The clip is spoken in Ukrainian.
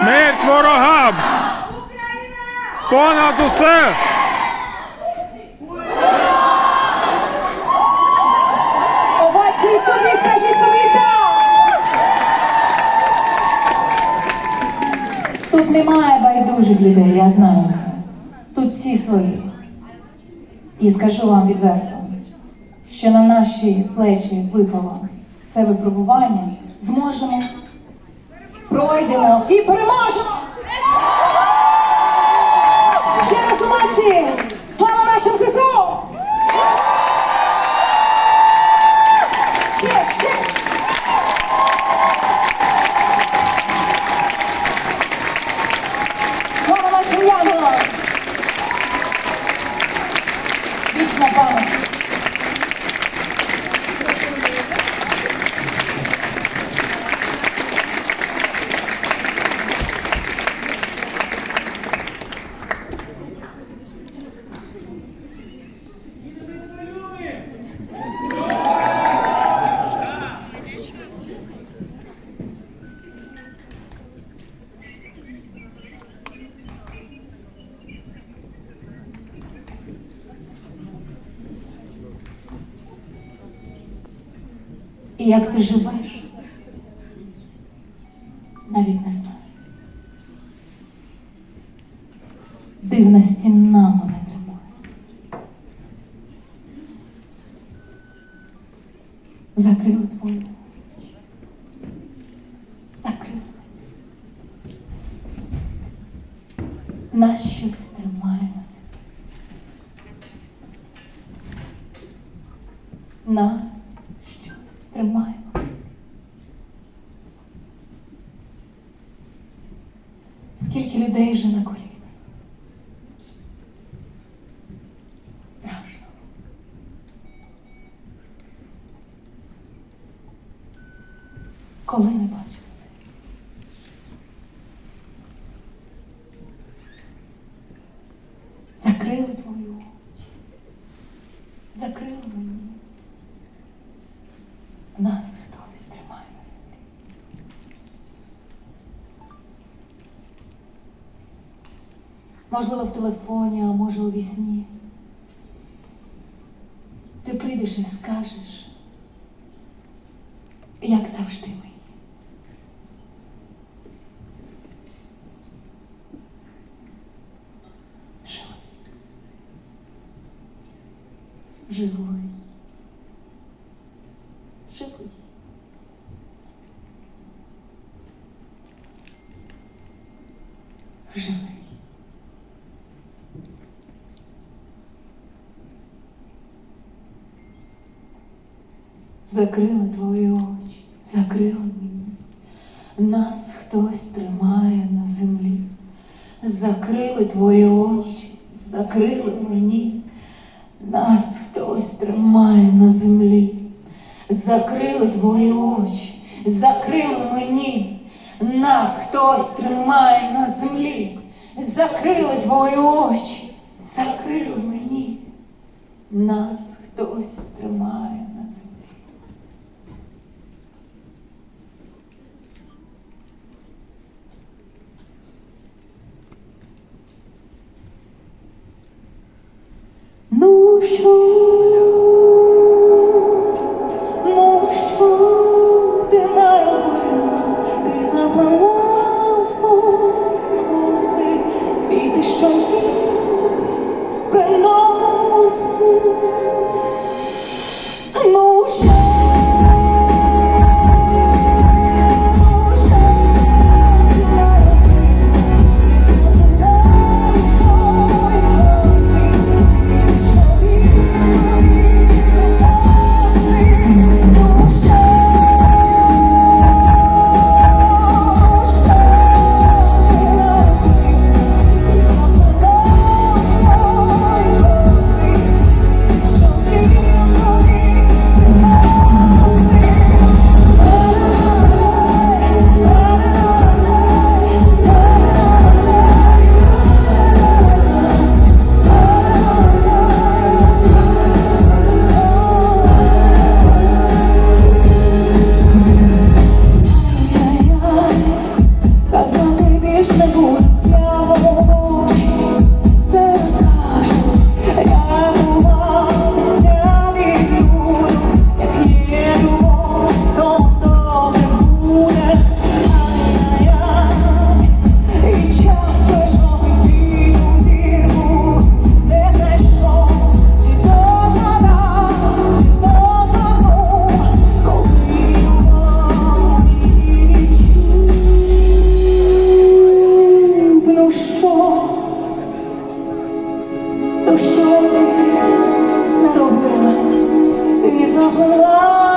Смерть ворогам! Понад усе! Овації собі, скажіть собі! Тут немає байдужих людей, я знаю це. Тут всі свої. І скажу вам відверто, що на наші плечі випало це випробування, зможемо, пройдемо і переможемо! Ще раз овації! Як ти живеш, навіть не знаю. Дивна стіна мене тримає. Закрили твою. очі. Закрили. Нас щось тримає на себе. Нас щось тримає. на себе. Скільки людей вже на? Страшно. Коли не бачу все. Закрили твої очі. Закрили мені. Нас хтось тримає на землі. Можливо, в телефоні, а може у вісні. Ти прийдеш і скажеш, як завжди мені. Живий. Живий. Живий. Живий. Закрили твої очі, закрили мені. Нас хтось тримає на землі. Закрили твої очі, закрили мені. Нас хтось тримає на землі. Закрили твої очі, закрили мені. Нас хтось тримає на землі. Закрили твої очі, закрили мені. Нас хтось тримає show. to belong.